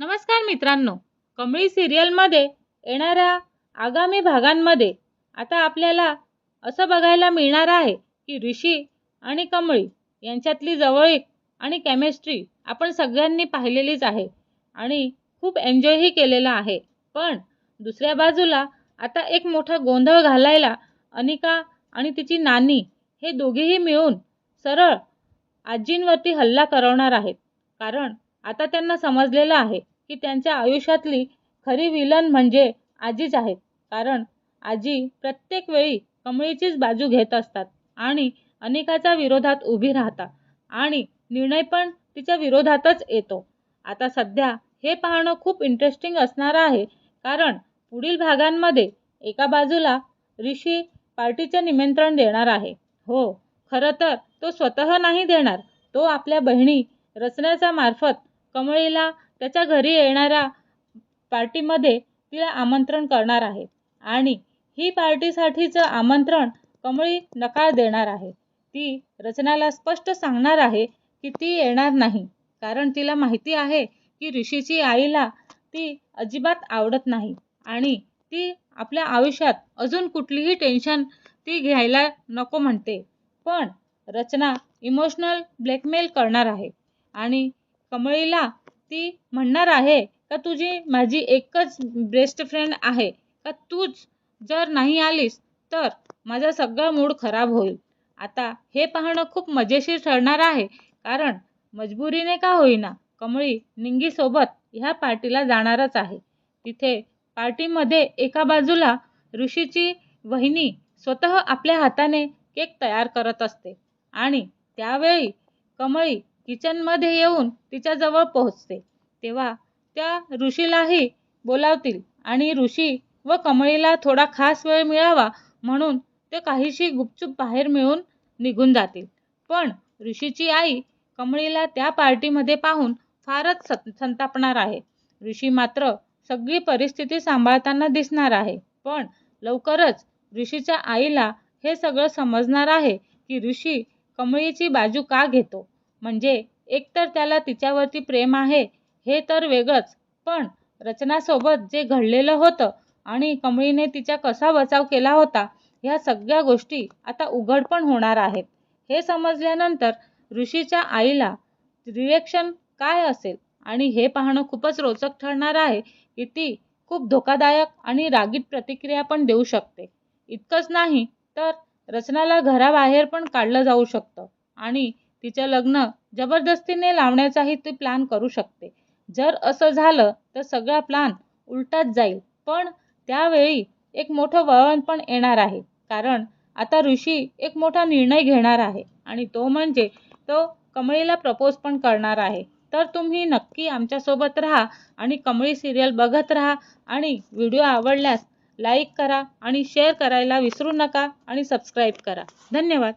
नमस्कार मित्रांनो. कमळी सिरियलमध्ये येणाऱ्या आगामी भागांमध्ये आता आपल्याला असं बघायला मिळणार आहे की ऋषी आणि कमळी यांच्यातली जवळीक आणि केमिस्ट्री आपण सगळ्यांनी पाहिलेलीच आहे आणि खूप एन्जॉयही केलेला आहे. पण दुसऱ्या बाजूला आता एक मोठा गोंधळ घालायला अनिका आणि तिची नानी हे दोघेही मिळून सरळ आजींवरती हल्ला करवणार आहेत. कारण आता त्यांना समजलेलं आहे की त्यांच्या आयुष्यातली खरी विलन म्हणजे आजीच आहेत कारण आजी प्रत्येक वेळी कमळीचीच बाजू घेत असतात आणि अनिकाच्या विरोधात उभी राहतात आणि निर्णय पण तिच्या विरोधातच येतो. आता सध्या हे पाहणं खूप इंटरेस्टिंग असणार आहे कारण पुढील भागांमध्ये एका बाजूला ऋषी पार्टीचे निमंत्रण देणार आहे. हो खरं तर तो स्वतः नाही देणार तो आपल्या बहिणी रचण्याच्या मार्फत कमळीला त्याच्या घरी येणाऱ्या पार्टीमध्ये तिला आमंत्रण करणार आहे. आणि ही पार्टीसाठीचं आमंत्रण कमळी नकार देणार आहे. ती रचनाला स्पष्ट सांगणार आहे की ती येणार नाही. कारण तिला माहिती आहे की ऋषीची आईला ती अजिबात आवडत नाही. आणि ती आपल्या आयुष्यात अजून कुठलीही टेन्शन ती घ्यायला नको म्हणते. पण रचना इमोशनल ब्लॅकमेल करणार आहे. आणि कमळीला ती म्हणणार आहे का तुझी माझी एकच बेस्ट फ्रेंड आहे. का तूच जर नाही आलीस तर माझा सगळा मूड खराब होईल. आता हे पाहणं खूप मजेशीर ठरणार आहे. कारण मजबुरीने का होईना कमळी निंगीसोबत ह्या पार्टीला जाणारच आहे. तिथे पार्टीमध्ये एका बाजूला ऋषीची वहिनी स्वतः आपल्या हाताने केक तयार करत असते. आणि त्यावेळी कमळी किचनमध्ये येऊन तिच्याजवळ पोहोचते. तेव्हा त्या ऋषीलाही बोलावतील आणि ऋषी व कमळीला थोडा खास वेळ मिळावा म्हणून ते काहीशी गुपचूप बाहेर मिळून निघून जातील. पण ऋषीची आई कमळीला त्या पार्टीमध्ये पाहून फारच संतापणार आहे. ऋषी मात्र सगळी परिस्थिती सांभाळताना दिसणार आहे. पण लवकरच ऋषीच्या आईला हे सगळं समजणार आहे की ऋषी कमळीची बाजू का घेतो. म्हणजे एकतर त्याला तिच्यावरती प्रेम आहे हे तर वेगळंच. पण रचनासोबत जे घडलेलं होतं आणि कमळीने तिचा कसा बचाव केला होता ह्या सगळ्या गोष्टी आता उघड पण होणार आहेत. हे समजल्यानंतर ऋषीच्या आईला रिएक्शन काय असेल? आणि हे पाहणं खूपच रोचक ठरणार आहे की ती खूप धोकादायक आणि रागीट प्रतिक्रिया पण देऊ शकते. इतकंच नाही तर रचनाला घराबाहेर पण काढलं जाऊ शकतं. आणि तिचं लग्न जबरदस्तीने लावण्याचाही ती प्लॅन करू शकते. जर असं झालं तर सगळा प्लॅन उलटाच जाईल. पण त्यावेळी एक मोठं वळण पण येणार आहे. कारण आता ऋषी एक मोठा निर्णय घेणार आहे आणि तो म्हणजे तो कमळीला प्रपोज पण करणार आहे. तर तुम्ही नक्की आमच्यासोबत राहा आणि कमळी सिरियल बघत राहा आणि व्हिडिओ आवडल्यास लाईक करा आणि शेअर करायला विसरू नका आणि सबस्क्राईब करा. धन्यवाद.